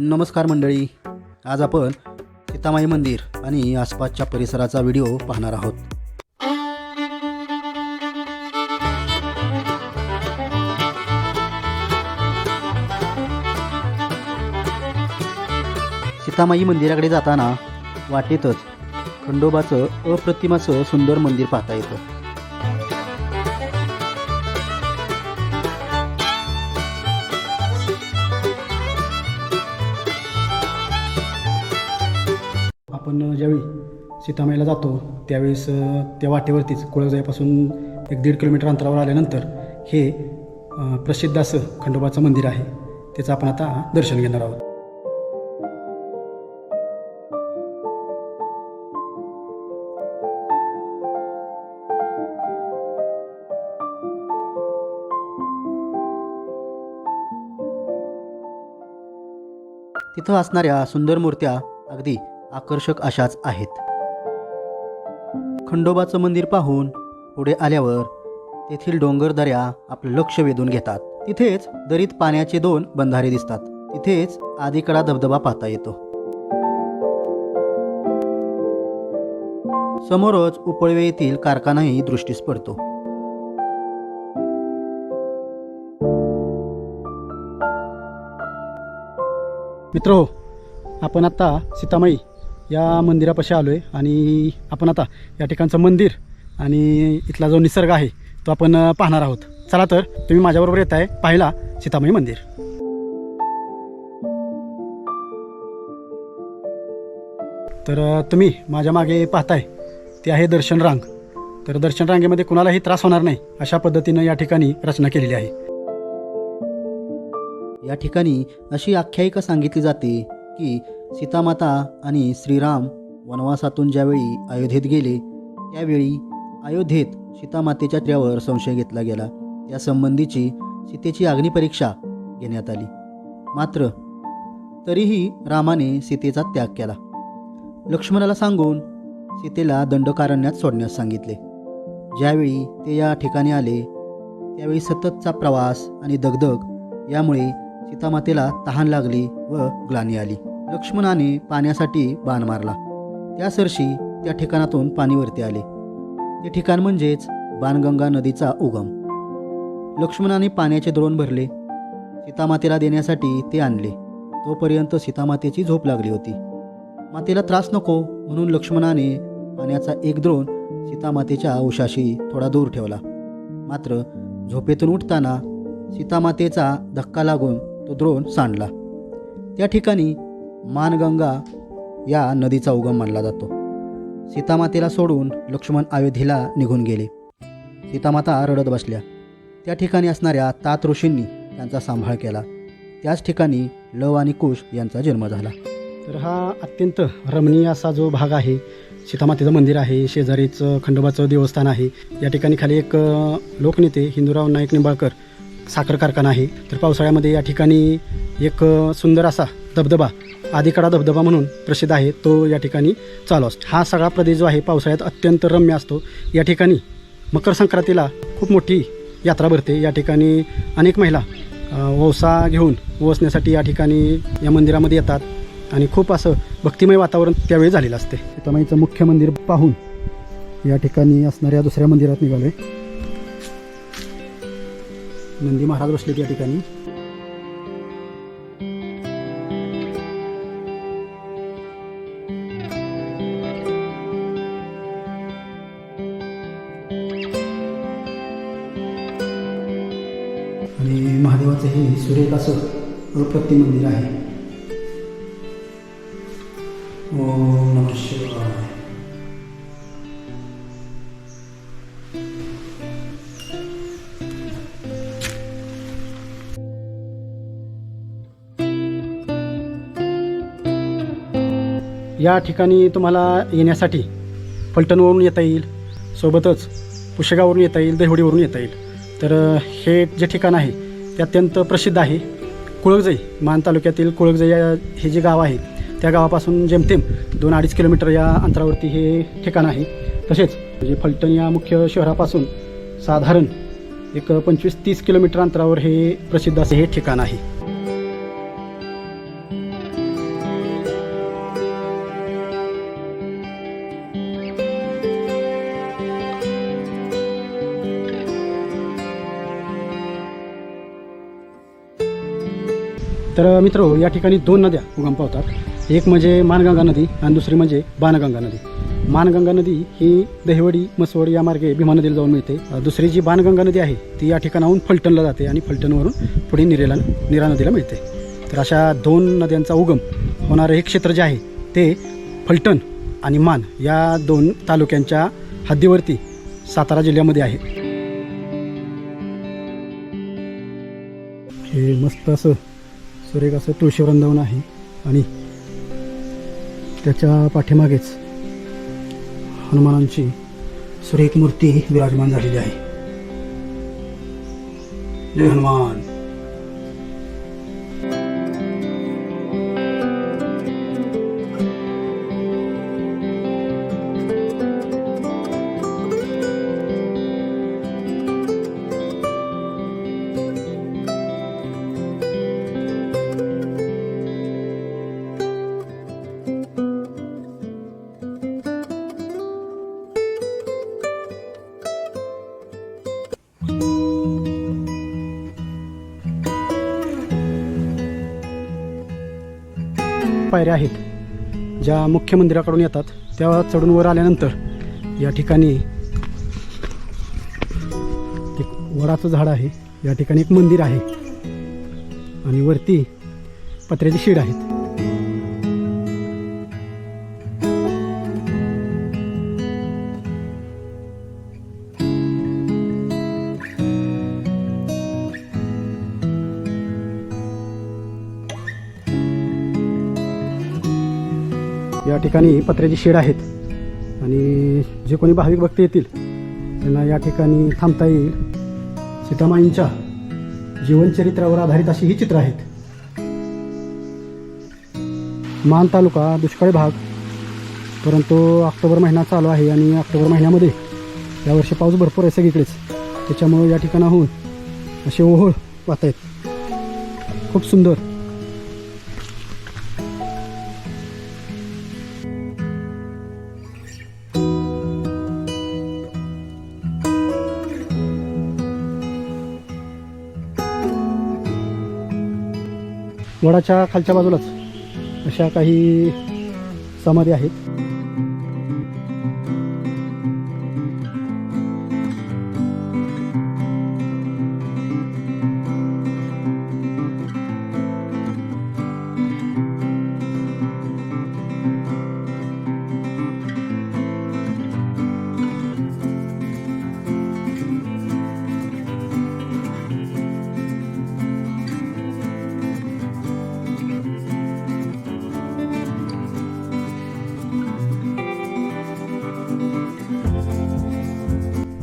नमस्कार मंडळी. आज आपण सीतामाई मंदिर आणि आसपासच्या परिसराचा व्हिडिओ पाहणार आहोत. सीतामाई मंदिराकडे जाताना वाटेतच खंडोबाचं अप्रतिमाचं सुंदर मंदिर पाहता येतं. ज्यावेळी सीतामाईला जातो त्यावेळेस त्या वाटेवरतीच कुळजाईपासून एक दीड किलोमीटर अंतरावर आल्यानंतर हे प्रसिद्ध असं खंडोबाचं मंदिर आहे. त्याचं आपण आता दर्शन घेणार आहोत. तिथं असणाऱ्या सुंदर मूर्त्या अगदी आकर्षक अशाच आहेत. खंडोबाचं मंदिर पाहून पुढे आल्यावर तेथील डोंगर दऱ्या आपलं लक्ष वेधून घेतात. तिथेच दरीत पाण्याचे दोन बंधारे दिसतात. तिथेच आदिकडा धबधबा पाहता येतो. समोरच उपळवे येथील कारखानाही दृष्टीस पडतो. मित्र आपण आता सीतामाई या मंदिरापाशी आलो आहे आणि आपण आता या ठिकाणचं मंदिर आणि इथला जो निसर्ग आहे तो आपण पाहणार आहोत. चला तर तुम्ही माझ्याबरोबर येत आहे पाहिला सीतामाई मंदिर. तर तुम्ही माझ्या मागे पाहताय ते आहे दर्शन रांग. तर दर्शन रांगेमध्ये कुणालाही त्रास होणार नाही अशा पद्धतीनं या ठिकाणी रचना केलेली आहे. या ठिकाणी अशी आख्यायिका सांगितली जाते की सीतामाता आणि श्रीराम वनवासातून ज्यावेळी अयोध्येत गेले त्यावेळी अयोध्येत सीतामातेच्या त्यावर संशय घेतला गेला. त्या संबंधीची सीतेची अग्निपरीक्षा घेण्यात आली. मात्र तरीही रामाने सीतेचा त्याग केला. लक्ष्मणाला सांगून सीतेला दंडकारण्यात सोडण्यास सांगितले. ज्यावेळी ते या ठिकाणी आले त्यावेळी सततचा प्रवास आणि दगदग यामुळे सीतामातेला तहान लागली व ग्लानी आली. लक्ष्मणाने पाण्यासाठी बाण मारला. त्या सरशी त्या ठिकाणातून पाणीवरती आले. ते ठिकाण म्हणजेच बाणगंगा नदीचा उगम. लक्ष्मणाने पाण्याचे द्रोण भरले. सीतामातेला देण्यासाठी ते आणले. तोपर्यंत सीतामातेची झोप लागली होती. मातेला त्रास नको म्हणून लक्ष्मणाने पाण्याचा एक द्रोण सीतामातेच्या उशाशी थोडा दूर ठेवला. मात्र झोपेतून उठताना सीतामातेचा धक्का लागून तो द्रोण सांडला. त्या ठिकाणी मानगंगा या नदीचा उगम मानला जातो. सीतामातेला सोडून लक्ष्मण अयोध्येला निघून गेले. सीतामाता रडत बसल्या. त्या ठिकाणी असणाऱ्या तात ऋषींनी त्यांचा सांभाळ केला. त्याच ठिकाणी लव आणि कुश यांचा जन्म झाला. तर हा अत्यंत रमणीय असा जो भाग आहे सीतामातेचं मंदिर आहे शेजारीच खंडोबाचं देवस्थान आहे या ठिकाणी खाली एक लोकनेते हिंदूराव नाईक निंबाळकर साखर कारखाना आहे. तर पावसाळ्यामध्ये या ठिकाणी एक सुंदर असा धबधबा आदिकडा धबधबा म्हणून प्रसिद्ध आहे तो या ठिकाणी चालू असतो. हा सगळा प्रदेश जो आहे पावसाळ्यात अत्यंत रम्य असतो. या ठिकाणी मकर संक्रांतीला खूप मोठी यात्रा भरते. या ठिकाणी अनेक महिला वसा घेऊन वसण्यासाठी या ठिकाणी या मंदिरामध्ये येतात आणि खूप असं भक्तिमय वातावरण त्यावेळी झालेलं असते. सीतामाईचं मुख्य मंदिर पाहून या ठिकाणी असणाऱ्या दुसऱ्या मंदिरात निघालोय. नंदी महाराज बसले या ठिकाणी. सुरेख असं अप्रतिम मंदिर आहे. ओम शिवाय. या ठिकाणी तुम्हाला येण्यासाठी फलटणवरून येता येईल सोबतच पुशेगावरून येता येईल दहिवडीवरून येता येईल. तर हे जे ठिकाण आहे ते अत्यंत प्रसिद्ध आहे. कुळगजई मान तालुक्यातील कुळगजई या- हे जे गाव आहे त्या गावापासून जेमतेम दोन अडीच किलोमीटर या अंतरावरती हे ठिकाण आहे. तसेच म्हणजे फलटण या मुख्य शहरापासून साधारण एक पंचवीस तीस किलोमीटर अंतरावर हे प्रसिद्ध असे हे ठिकाण आहे. तर मित्र या ठिकाणी दोन नद्या उगम पावतात. एक म्हणजे मानगंगा नदी आणि दुसरी म्हणजे बाणगंगा नदी. मानगंगा नदी ही दहिवडी मसवड या मार्गे भीमा नदीला जाऊन मिळते. दुसरी जी बाणगंगा नदी आहे ती या ठिकाणाहून फलटणला जाते आणि फलटणवरून पुढे निरेला निरा नदीला मिळते. तर अशा दोन नद्यांचा उगम होणारं हे क्षेत्र जे आहे ते फलटण आणि मान या दोन तालुक्यांच्या हद्दीवरती सातारा जिल्ह्यामध्ये आहे. हे मस्त असं सुरेख असं तुळशी वृंदावन आहे. आणि त्याच्या पाठीमागेच हनुमानांची सुरेख मूर्ती विराजमान झालेली आहे. जय हनुमान. पायऱ्या आहेत. ज्या मुख्य मंदिराकडून येतात त्या चढून वर आल्यानंतर या ठिकाणी एक वडाचं झाड आहे. या ठिकाणी एक मंदिर आहे. आणि वरती पत्र्याची शेड आहेत. या ठिकाणी पत्र्याची शेड आहेत. आणि जे कोणी भाविक भक्त येतील त्यांना या ठिकाणी थांबता येईल. सीतामाईंच्या जीवनचरित्रावर आधारित अशी ही चित्र आहेत. मान तालुका दुष्काळी भाग. परंतु ऑक्टोबर महिना चालू आहे आणि ऑक्टोबर महिन्यामध्ये यावर्षी पाऊस भरपूर आहे सगळीकडेच. त्याच्यामुळे या ठिकाणाहून असे ओहोळ वाहत आहेत खूप सुंदर. वडाच्या खालच्या बाजूलाच अशा काही समाधी आहेत.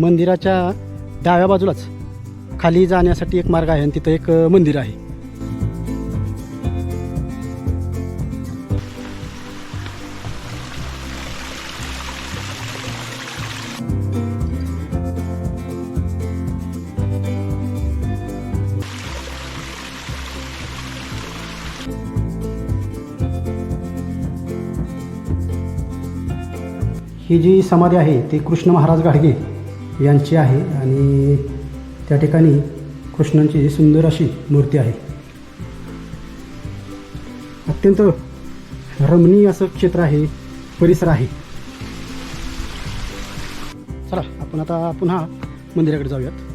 मंदिराच्या डाव्या बाजूलाच खाली जाण्यासाठी एक मार्ग आहे आणि तिथं एक मंदिर आहे. ही जी समाधी आहे ती कृष्ण महाराज गाडगे यांची आहे आणि त्या ठिकाणी कृष्णांची सुंदर अशी मूर्ती आहे. अत्यंत रमणीय असं क्षेत्र आहे परिसर आहे. चला आपण आता पुन्हा मंदिराकडे जाऊयात.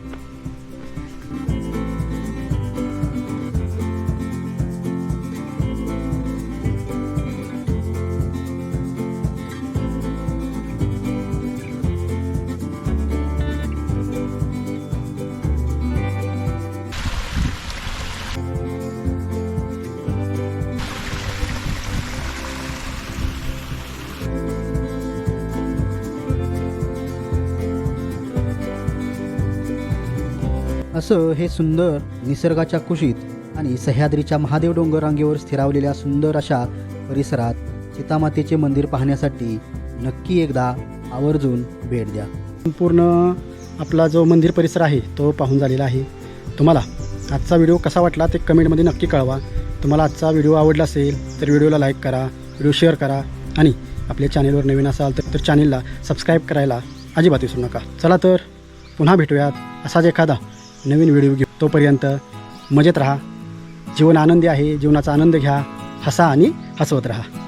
असं हे सुंदर निसर्गाच्या कुशीत आणि सह्याद्रीच्या महादेव डोंगर रांगेवर स्थिरावलेल्या सुंदर अशा परिसरात सीतामातेचे मंदिर पाहण्यासाठी नक्की एकदा आवर्जून भेट द्या. संपूर्ण आपला जो मंदिर परिसर आहे तो पाहून झालेला आहे. तुम्हाला आजचा व्हिडिओ कसा वाटला ते कमेंटमध्ये नक्की कळवा. तुम्हाला आजचा व्हिडिओ आवडला असेल तर व्हिडिओला लाईक करा व्हिडिओ शेअर करा आणि आपल्या चॅनेलवर नवीन असाल तर तर चॅनेलला सबस्क्राईब करायला अजिबात विसरू नका. चला तर पुन्हा भेटूयात असाच एखादा नवीन व्हिडिओ घेऊ. तोपर्यंत मजेत राहा. जीवन आनंदी आहे जीवनाचा आनंद घ्या. हसा आणि हसवत राहा.